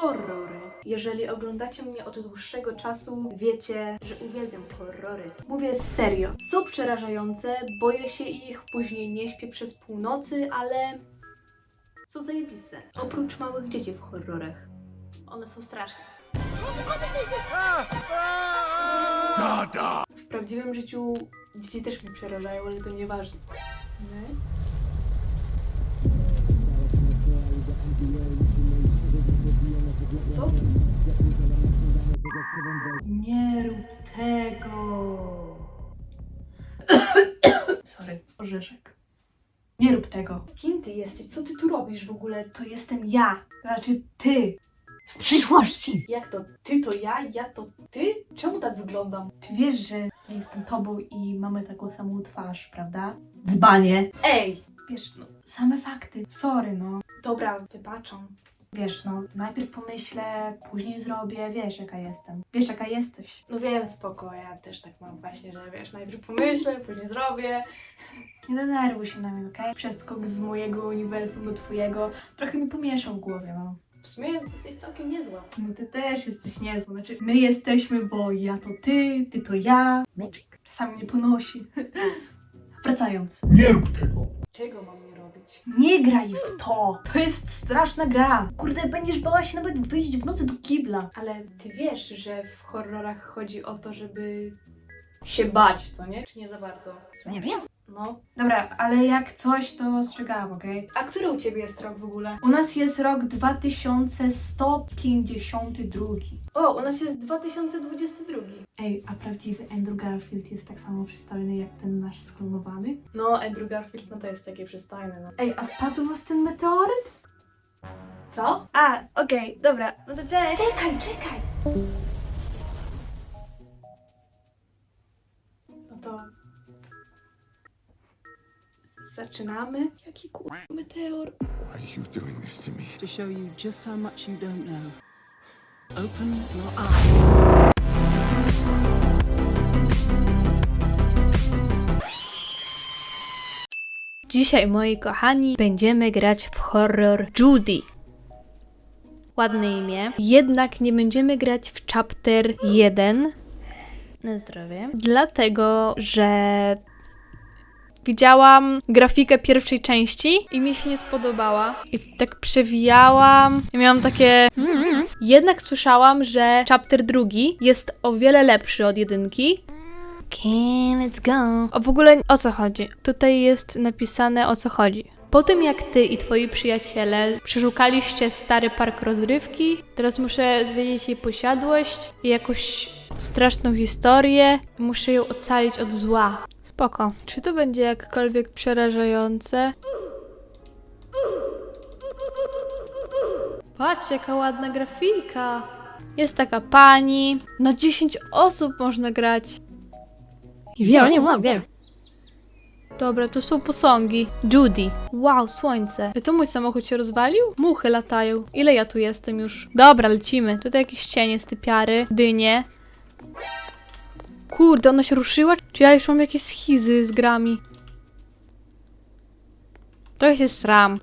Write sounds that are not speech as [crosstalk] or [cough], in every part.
Horrory. Jeżeli oglądacie mnie od dłuższego czasu, wiecie, że uwielbiam horrory. Mówię serio. Są przerażające, boję się ich, później nie śpię przez północy, ale są zajebiste. Oprócz małych dzieci w horrorach. One są straszne. W prawdziwym życiu dzieci też mnie przerażają, ale to nieważne. Nie? Co? Nie rób tego. [coughs] Sorry, orzeszek. Nie rób tego. Kim ty jesteś? Co ty tu robisz w ogóle? To jestem ja. Znaczy ty. Z przyszłości! Jak to? Ty to ja, ja to ty? Czemu tak wyglądam? Ty wiesz, że ja jestem tobą i mamy taką samą twarz, prawda? Dzbanie. Ej! Wiesz, no, same fakty. Sorry, no. Dobra, wybaczam. Wiesz, no, najpierw pomyślę, później zrobię, wiesz jaka jestem. Wiesz jaka jesteś. No wiem, spoko, ja też tak mam właśnie, że wiesz, najpierw pomyślę, później zrobię. Nie denerwuj się na mnie, okej? Przeskok z mojego uniwersum do twojego trochę mi pomieszał w głowie, no. W sumie jesteś całkiem niezła. No ty też jesteś niezła. Znaczy, my jesteśmy, bo ja to ty, ty to ja. Magic. Czasami mnie ponosi. [laughs] Wracając. Nie rób tego! Czego mam nie robić? Nie graj w to! To jest straszna gra! Kurde, będziesz bała się nawet wyjść w nocy do kibla. Ale ty wiesz, że w horrorach chodzi o to, żeby się bać, co nie? Czy nie za bardzo? Nie wiem? No. Dobra, ale jak coś, to ostrzegałam, okej? A który u ciebie jest rok w ogóle? U nas jest rok 2152. O, u nas jest 2022. Ej, a prawdziwy Andrew Garfield jest tak samo przystojny jak ten nasz sklonowany? No, Andrew Garfield no to jest taki przystojny, no. Ej, a spadł was ten meteoryt? Co? A, okej, dobra, no to cześć. Czekaj, czekaj! Zaczynamy? Jaki kur... meteor? Why are you doing this to me? to show you just how much you don't know. Open your eyes. Dzisiaj, moi kochani, będziemy grać w horror Judy. Ładne imię. Jednak nie będziemy grać w chapter 1. Na zdrowie. Dlatego, że widziałam grafikę pierwszej części i mi się nie spodobała. I tak przewijałam. I miałam takie. Jednak słyszałam, że chapter drugi jest o wiele lepszy od jedynki. Okay, let's go. O w ogóle o co chodzi? Tutaj jest napisane o co chodzi. Po tym jak ty i twoi przyjaciele przeszukaliście stary park rozrywki, teraz muszę zwiedzić jej posiadłość i jakąś straszną historię. Muszę ją ocalić od zła. Spoko. Czy to będzie jakkolwiek przerażające? Patrz, jaka ładna grafika. Jest taka pani. Na 10 osób można grać. Ja nie mogę. Dobra, tu są posągi. Judy. Wow, słońce. Wy, To mój samochód się rozwalił? Muchy latają. Ile ja tu jestem już? Dobra, lecimy. Tutaj jakieś cienie z typiary, dynie. Kurde, ona się ruszyła? Czy ja już mam jakieś schizy z grami? Trochę się sram.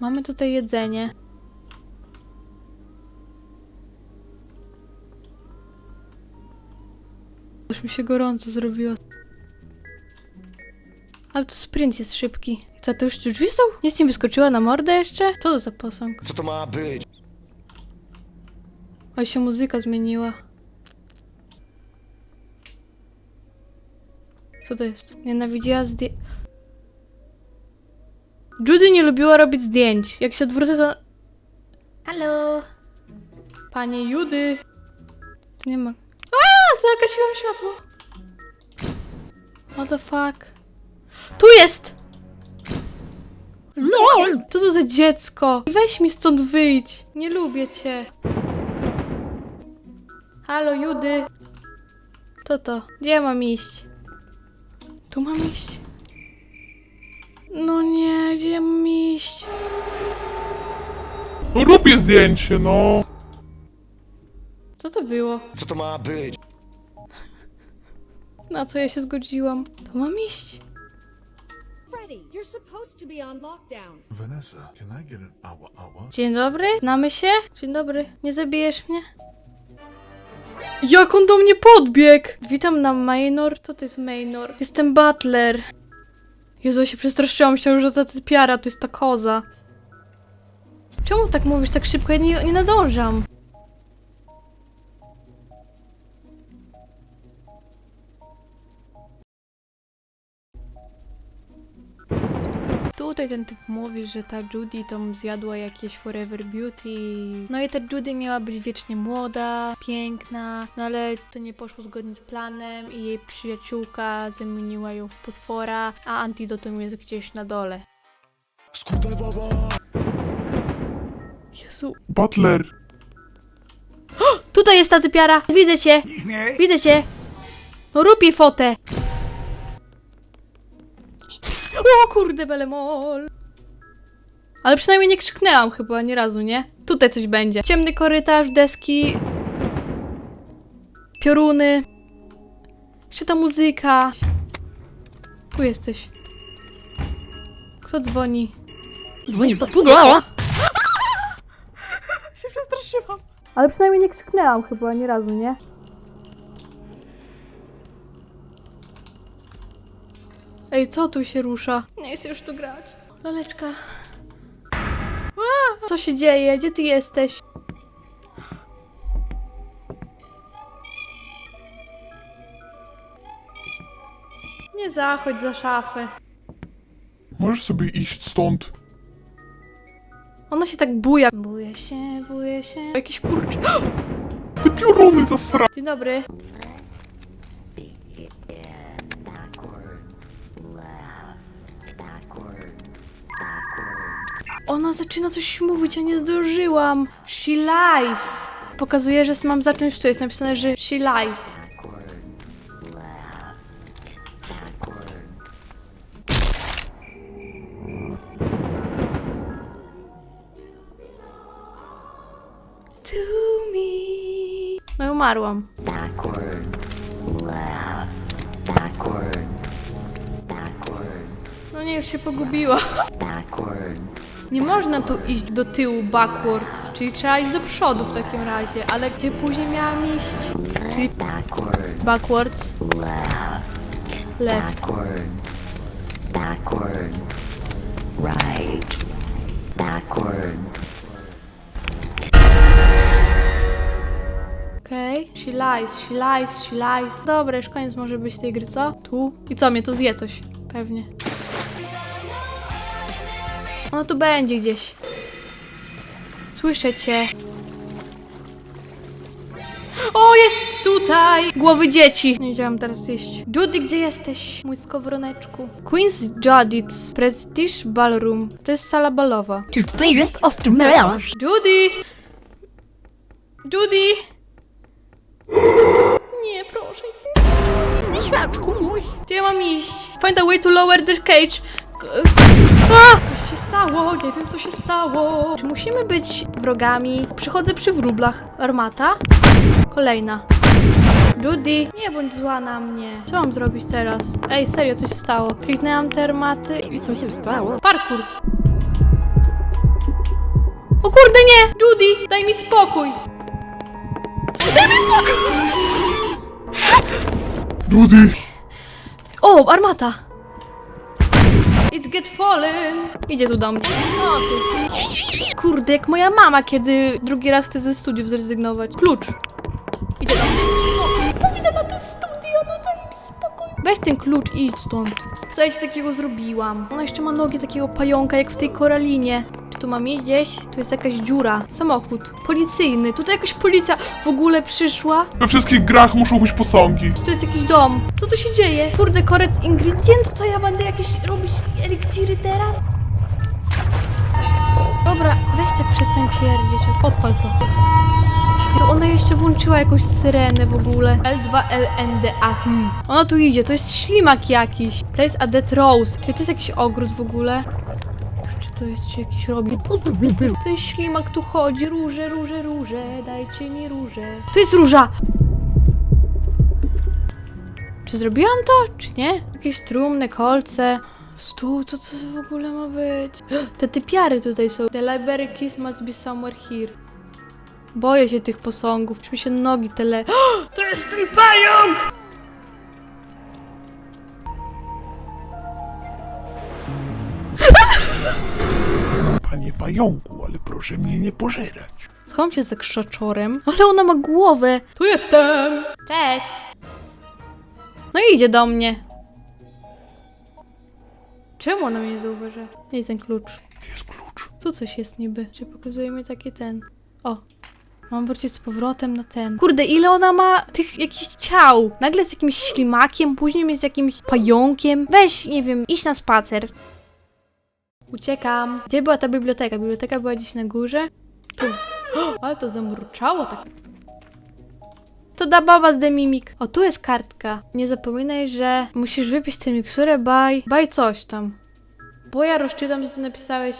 Mamy tutaj jedzenie. Już mi się gorąco zrobiło. Ale to sprint jest szybki. I Co, to już tu drzwi są? Nic nie wyskoczyła na mordę jeszcze? Co to za posąg? Co to ma być? Oj, się muzyka zmieniła. Co to jest? Nienawidziła zdję... Judy nie lubiła robić zdjęć. Jak się odwrócę, to... Halo? Panie Judy? Tu nie ma... A, Zagasiłam światło. What the fuck? Tu jest! LOL! Co to za dziecko? Weź mi stąd wyjdź. Nie lubię cię. Halo, Judy. To to. Gdzie ja mam iść? Tu mam iść. No nie, gdzie ja mam iść? Lubię zdjęcie, no. Co to było? Co to ma być? Na co ja się zgodziłam? Tu mam iść. Already. You're supposed to be on lockdown. Vanessa, can I get an awa awa? Dzień dobry, znamy się? Dzień dobry, nie zabijesz mnie? Jak on do mnie podbiegł! Witam na Maynor, to to jest Maynor. Jestem Butler. Jezu, ja się przestraszyłam, myślałam, że ta typiara to jest ta koza. Czemu tak mówisz tak szybko? Ja nie, nie nadążam. Tutaj ten typ mówi, że ta Judy tam zjadła jakieś Forever Beauty. No i ta Judy miała być wiecznie młoda, piękna, no ale to nie poszło zgodnie z planem i jej przyjaciółka zamieniła ją w potwora, a antidotum jest gdzieś na dole. Skuta baba! Jezu. Butler! [gasps] Tutaj jest ta typiara! Widzę cię! Widzę cię! No rób jej fotę! O kurde, belemol! Ale przynajmniej nie krzyknęłam chyba, ani razu, nie? Tutaj coś będzie. Ciemny korytarz, deski... Pioruny... Jeszcze ta muzyka... Tu jesteś. Kto dzwoni? Dzwoni po pudło. [laughs] się przestraszyłam. Ale przynajmniej nie krzyknęłam chyba, ani razu, nie? Ej, co tu się rusza? Nie chcę już tu grać. Laleczka. A! Co się dzieje? Gdzie ty jesteś? Nie zachodź za szafę. Możesz sobie iść stąd? Ona się tak buja. Buje się, buje się. Jakiś kurcz. [gasps] Te pioruny zasra... Dzień dobry. Ona zaczyna coś mówić, ja nie zdążyłam. She lies. Pokazuje, że mam zacząć tu. Jest napisane, że she lies. To me. No i umarłam. No nie, już się pogubiła. Nie można tu iść do tyłu backwards, czyli trzeba iść do przodu w takim razie, ale gdzie później miałam iść? Czyli backwards, left. Okej. Okay. She lies, she lies, she lies. Dobra, już koniec może być tej gry, co? Tu. I co, mnie tu zje coś. Pewnie. Ono tu będzie gdzieś. Słyszę cię. O, jest tutaj! Głowy dzieci. Nie wiedziałam teraz iść. Judy, gdzie jesteś? Mój skowroneczku. Queen's Judith. Prestige Ballroom. To jest sala balowa. Czy tutaj jest ostry melanż? Judy! Judy! Nie, proszę cię. Świaczku mój. Gdzie ja mam iść? Find a way to lower the cage. A! Coś stało, nie wiem co się stało. Czy musimy być wrogami? Przychodzę przy wróblach. Armata? Kolejna. Judy, nie bądź zła na mnie. Co mam zrobić teraz? Ej, serio, co się stało? Kliknęłam te armaty i co się stało? Parkour! O kurde nie! Judy, daj mi spokój! Daj mi spokój! Judy! O, armata! It get fallen! Idzie tu do mnie. Ty. Kurde, jak moja mama, kiedy drugi raz chce ze studiów zrezygnować. Klucz! Idzie do mnie. Pójdę na te studia, no daj mi spokój. Weź ten klucz i idź stąd. Co ja ci takiego zrobiłam? Ona jeszcze ma nogi takiego pająka, jak w tej koralinie. Tu mam iść gdzieś? Tu jest jakaś dziura. Samochód. Policyjny. Tutaj jakaś policja w ogóle przyszła. We wszystkich grach muszą być posągi. To jest jakiś dom? Co tu się dzieje? Kurde, koret ingredient, co ja będę jakieś robić eliksiry teraz? Dobra, weź tak przestań pierdzieć, odpal to. To ona jeszcze włączyła jakąś syrenę w ogóle. L2LNDA. Hmm. Ona tu idzie, to jest ślimak jakiś. Place a Death Rose. Czy to jest jakiś ogród w ogóle? To jest jakiś robi? Ten ślimak tu chodzi. Róże, róże, róże. Dajcie mi róże. To jest róża! Czy zrobiłam to, czy nie? Jakieś trumne, kolce. Stół, to co w ogóle ma być? [gasps] Te typiary tutaj są. The library keys must be somewhere here. Boję się tych posągów, czy mi się nogi tyle... [gasps] To jest ten pająk! Panie pająku, ale proszę mnie nie pożerać. Schowam się za krzaczorem, ale ona ma głowę. Tu jestem! Cześć! No i idzie do mnie. Czemu ona mnie nie zauważa? Nie jest ten klucz. Jest klucz. Tu coś jest niby. Czy pokazuje mi taki ten. O. Mam wrócić z powrotem na ten. Kurde, ile ona ma tych jakichś ciał? Nagle z jakimś ślimakiem, później jest jakimś pająkiem. Weź, nie wiem, idź na spacer. Uciekam. Gdzie była ta biblioteka? Biblioteka była gdzieś na górze. Tu. [gasps] Ale to zamurczało tak. To da baba z demimik. O, tu jest kartka. Nie zapominaj, że musisz wypić tę miksturę by... by coś tam. Bo ja rozczytam, co ty napisałeś.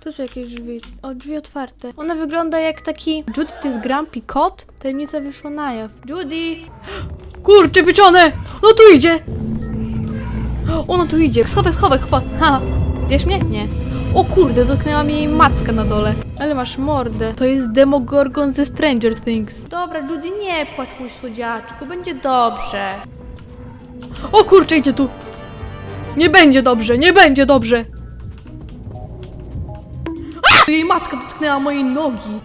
Tu są jakieś drzwi. O, drzwi otwarte. Ona wygląda jak taki... Judy to jest grumpy kot? Tajemnica wyszła na jaw. Judy! [gasps] Kurczę, pieczone! No tu idzie! [gasps] Ona tu idzie. Schowek, schowek, chwa. Ha! Zjesz mnie? Nie. O kurde, dotknęła mi jej macka na dole. Ale masz mordę. To jest Demogorgon ze Stranger Things. Dobra, Judy, nie płacz mój słodziaczku. Będzie dobrze. O kurczę, idzie tu. Nie będzie dobrze, nie będzie dobrze. Jej macka dotknęła mojej nogi.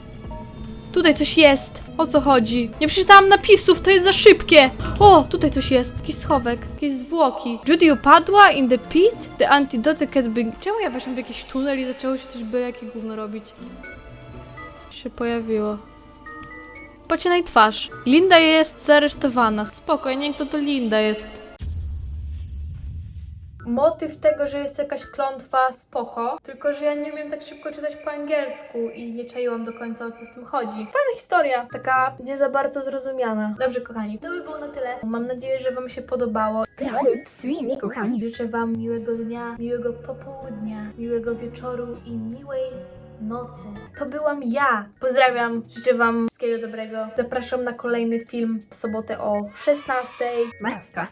Tutaj coś jest. O co chodzi? Nie przeczytałam napisów, to jest za szybkie. O, tutaj coś jest. Jakiś schowek, jakieś zwłoki. Judy upadła in the pit? The antidote can be... Czemu ja weszłam w jakiś tunel i zaczęło się coś byle jakie gówno robić? Się pojawiło. Pocinaj twarz. Linda jest zaaresztowana. Spoko, ja kto to Linda jest. Motyw tego, że jest jakaś klątwa, spoko. Tylko, że ja nie umiem tak szybko czytać po angielsku i nie czaiłam do końca o co z tym chodzi. Fajna historia, taka nie za bardzo zrozumiana. Dobrze, kochani, to by było na tyle. Mam nadzieję, że Wam się podobało. Tradycyjnie, kochani. Życzę Wam miłego dnia, miłego popołudnia, miłego wieczoru i miłej nocy. To byłam ja. Pozdrawiam, życzę Wam wszystkiego dobrego. Zapraszam na kolejny film w sobotę o 16. Maska.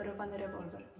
pero fan Revolver.